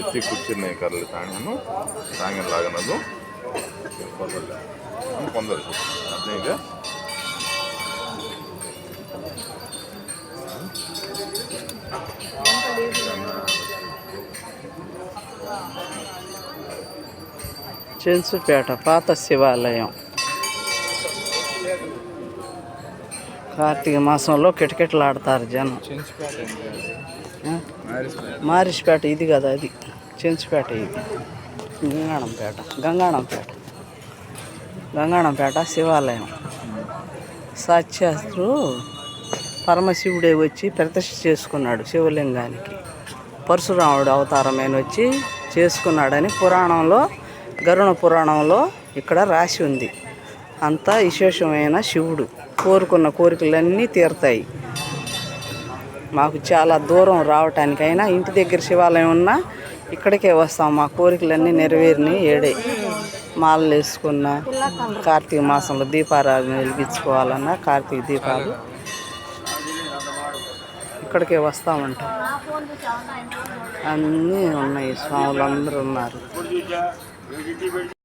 ఎత్తి కూర్చున్నాయి కర్రలు సాంగను సాంగం లాగనదు. కొందరు అదే ఇక. చెన్సుపేట పాత శివాలయం. కార్తీక మాసంలో కిటకిటలాడతారు జనం. మారిష్పేట ఇది కదా అది. చెంచుపేట ఇది. గంగాణంపేట. గంగాణంపేట. గంగాణంపేట శివాలయం. సాక్షాత్తు పరమశివుడే వచ్చి ప్రతిష్ఠ చేసుకున్నాడు శివలింగానికి. పరశురాముడు అవతారమైన వచ్చి చేసుకున్నాడని పురాణంలో గరుణ పురాణంలో ఇక్కడ రాసి ఉంది. అంతా విశేషమైన శివుడు. కోరుకున్న కోరికలన్నీ తీరుతాయి. మాకు చాలా దూరం రావటానికైనా ఇంటి దగ్గర శివాలయం ఉన్నా ఇక్కడికే వస్తాం. మా కోరికలన్నీ నెరవేరినాయి ఏడే. మాలలు వేసుకున్న కార్తీక మాసంలో దీపారాధన వెలిగించుకోవాలన్నా కార్తీక దీపాలు ఇక్కడికే వస్తామంట. అన్నీ ఉన్నాయి. స్వాములు అందరూ ఉన్నారు.